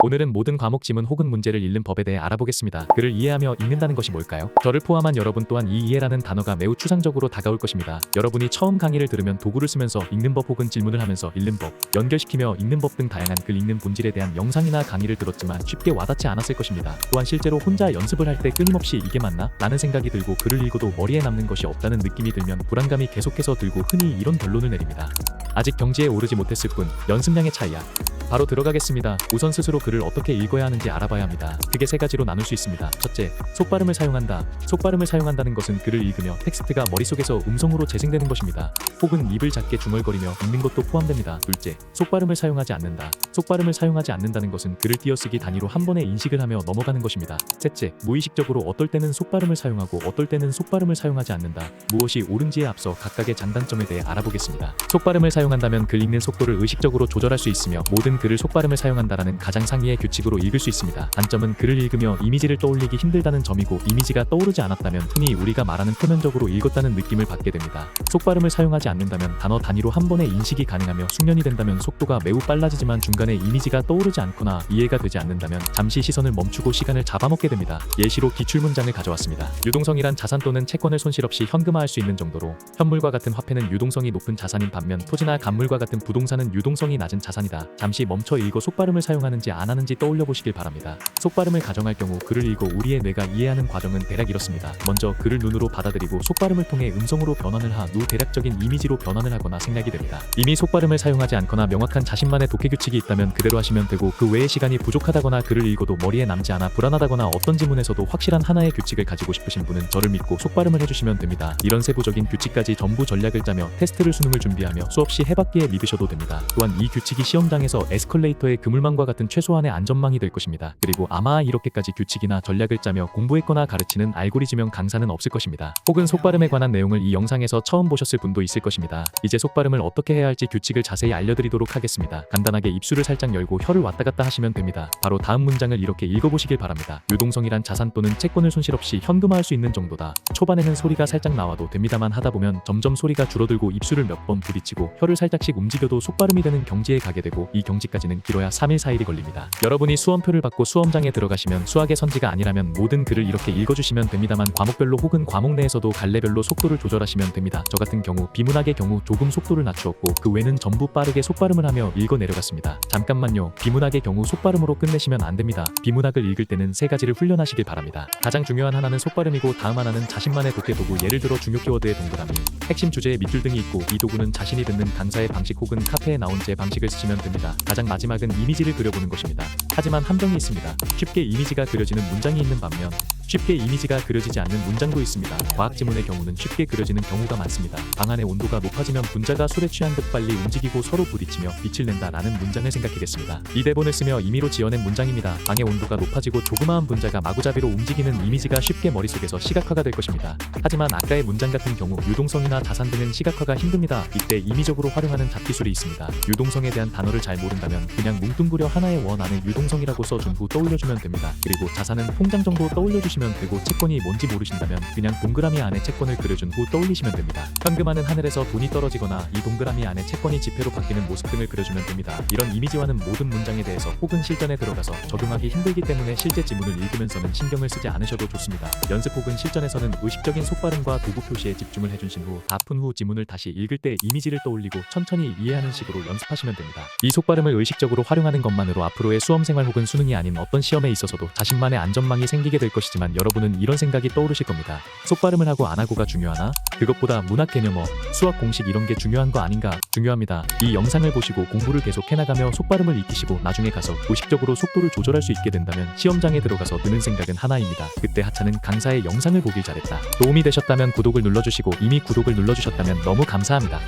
오늘은 모든 과목 지문 혹은 문제를 읽는 법에 대해 알아보겠습니다. 글을 이해하며 읽는다는 것이 뭘까요? 저를 포함한 여러분 또한 이 이해라는 단어가 매우 추상적으로 다가올 것입니다. 여러분이 처음 강의를 들으면 도구를 쓰면서 읽는 법 혹은 질문을 하면서 읽는 법, 연결시키며 읽는 법 등 다양한 글 읽는 본질에 대한 영상이나 강의를 들었지만 쉽게 와닿지 않았을 것입니다. 또한 실제로 혼자 연습을 할 때 끊임없이 이게 맞나? 라는 생각이 들고 글을 읽어도 머리에 남는 것이 없다는 느낌이 들면 불안감이 계속해서 들고 흔히 이런 결론을 내립니다. 아직 경지에 오르지 못했을 뿐 연습량의 차이야. 바로 들어가겠습니다. 우선 스스로 글을 어떻게 읽어야 하는지 알아봐야 합니다. 크게 세 가지로 나눌 수 있습니다. 첫째, 속발음을 사용한다. 속발음을 사용한다는 것은 글을 읽으며 텍스트가 머릿속에서 음성으로 재생되는 것입니다. 혹은 입을 작게 중얼거리며 읽는 것도 포함됩니다. 둘째, 속발음을 사용하지 않는다. 속발음을 사용하지 않는다는 것은 글을 띄어쓰기 단위로 한 번에 인식을 하며 넘어가는 것입니다. 셋째, 무의식적으로 어떨 때는 속발음을 사용하고 어떨 때는 속발음을 사용하지 않는다. 무엇이 옳은지에 앞서 각각의 장단점에 대해 알아보겠습니다. 속발음을 사용한다면 글 읽는 속도를 의식적으로 조절할 수 있으며 모든 글을 속발음을 사용한다라는 가장 상위의 규칙으로 읽을 수 있습니다. 단점은 글을 읽으며 이미지를 떠올리기 힘들다는 점이고 이미지가 떠오르지 않았다면 흔히 우리가 말하는 표면적으로 읽었다는 느낌을 받게 됩니다. 속발음을 사용하지 않는다면 단어 단위로 한 번에 인식이 가능하며 숙련이 된다면 속도가 매우 빨라지지만 중간에 이미지가 떠오르지 않거나 이해가 되지 않는다면 잠시 시선을 멈추고 시간을 잡아먹게 됩니다. 예시로 기출 문장을 가져왔습니다. 유동성이란 자산 또는 채권을 손실 없이 현금화할 수 있는 정도로 현물과 같은 화폐는 유동성이 높은 자산인 반면 토지나 간물과 같은 부동산은 유동성이 낮은 자산이다. 잠시 멈춰 읽고 속발음을 사용하는지 안 하는지 떠올려 보시길 바랍니다. 속발음을 가정할 경우 글을 읽어 우리의 뇌가 이해하는 과정은 대략 이렇습니다. 먼저 글을 눈으로 받아들이고 속발음을 통해 음성으로 변환을 한 후 대략적인 이미지로 변환을 하거나 생략이 됩니다. 이미 속발음을 사용하지 않거나 명확한 자신만의 독해 규칙이 있다면 그대로 하시면 되고 그 외의 시간이 부족하다거나 글을 읽어도 머리에 남지 않아 불안하다거나 어떤 지문에서도 확실한 하나의 규칙을 가지고 싶으신 분은 저를 믿고 속발음을 해주시면 됩니다. 이런 세부적인 규칙까지 전부 전략을 짜며 테스트를 수능을 준비하며 수없이 해봤기에 믿으셔도 됩니다. 또한 이 규칙이 시험장에서 에스컬레이터의 그물망과 같은 최소한의 안전망이 될 것입니다. 그리고 아마 이렇게까지 규칙이나 전략을 짜며 공부했거나 가르치는 알고리즘형 강사는 없을 것입니다. 혹은 속발음에 관한 내용을 이 영상에서 처음 보셨을 분도 있을 것입니다. 이제 속발음을 어떻게 해야 할지 규칙을 자세히 알려드리도록 하겠습니다. 간단하게 입술을 살짝 열고 혀를 왔다 갔다 하시면 됩니다. 바로 다음 문장을 이렇게 읽어보시길 바랍니다. 유동성이란 자산 또는 채권을 손실 없이 현금화할 수 있는 정도다. 초반에는 소리가 살짝 나와도 됩니다만 하다 보면 점점 소리가 줄어들고 입술을 몇 번 부딪히고 혀를 살짝씩 움직여도 속발음이 되는 경지에 가게 되고 이 경지 까지는 길어야 3일 4일이 걸립니다. 여러분이 수험표를 받고 수험장에 들어가시면 수학의 선지가 아니라면 모든 글을 이렇게 읽어주시면 됩니다만 과목별로 혹은 과목 내에서도 갈래별로 속도를 조절하시면 됩니다. 저 같은 경우 비문학의 경우 조금 속도를 낮추었고 그 외는 전부 빠르게 속발음을 하며 읽어 내려갔습니다. 잠깐만요. 비문학의 경우 속발음으로 끝내시면 안 됩니다. 비문학을 읽을 때는 세 가지를 훈련하시길 바랍니다. 가장 중요한 하나는 속발음이고 다음 하나는 자신만의 독해 도구 예를 들어 중요 키워드의 동그라미, 핵심 주제에 밑줄 등이 있고 이 도구는 자신이 듣는 강사의 방식 혹은 카페에 나온 제 방식을 쓰시면 됩니다. 가장 마지막은 이미지를 그려보는 것입니다. 하지만 함정이 있습니다. 쉽게 이미지가 그려지는 문장이 있는 반면 쉽게 이미지가 그려지지 않는 문장도 있습니다. 과학 지문의 경우는 쉽게 그려지는 경우가 많습니다. 방 안의 온도가 높아지면 분자가 술에 취한 듯 빨리 움직이고 서로 부딪히며 빛을 낸다라는 문장을 생각하겠습니다. 이 대본을 쓰며 임의로 지어낸 문장입니다. 방의 온도가 높아지고 조그마한 분자가 마구잡이로 움직이는 이미지가 쉽게 머릿속에서 시각화가 될 것입니다. 하지만 아까의 문장 같은 경우 유동성이나 자산 등은 시각화가 힘듭니다. 이때 임의적으로 활용하는 잡기술이 있습니다. 유동성에 대한 단어를 잘 모른다면 그냥 뭉뚱그려 하나의 원 안에 유동성이라고 써준 후 떠올려주면 됩니다. 그리고 자산은 통장 정도 떠올려주시면 되고 채권이 뭔지 모르신다면 그냥 동그라미 안에 채권을 그려준 후 떠올리시면 됩니다. 현금화는 하늘에서 돈이 떨어지거나 이 동그라미 안에 채권이 지폐로 바뀌는 모습 등을 그려주면 됩니다. 이런 이미지와는 모든 문장에 대해서 혹은 실전에 들어가서 적용하기 힘들기 때문에 실제 지문을 읽으면서는 신경을 쓰지 않으셔도 좋습니다. 연습 혹은 실전에서는 의식적인 속발음과 도구 표시에 집중을 해주신 후 다 푼 후 지문을 다시 읽을 때 이미지를 떠올리고 천천히 이해하는 식으로 연습하시면 됩니다. 이 속발음을 의식적으로 활용하는 것만으로 앞으로의 수험 생활 혹은 수능이 아닌 어떤 시험에 있어서도 자신만의 안전망이 생기게 될 것이지만 여러분은 이런 생각이 떠오르실 겁니다. 속발음을 하고 안 하고가 중요하나? 그것보다 문학 개념어, 수학 공식 이런 게 중요한 거 아닌가? 중요합니다. 이 영상을 보시고 공부를 계속 해나가며 속발음을 익히시고 나중에 가서 의식적으로 속도를 조절할 수 있게 된다면 시험장에 들어가서 드는 생각은 하나입니다. 그때 하차는 강사의 영상을 보길 잘했다. 도움이 되셨다면 구독을 눌러주시고 이미 구독을 눌러주셨다면 너무 감사합니다.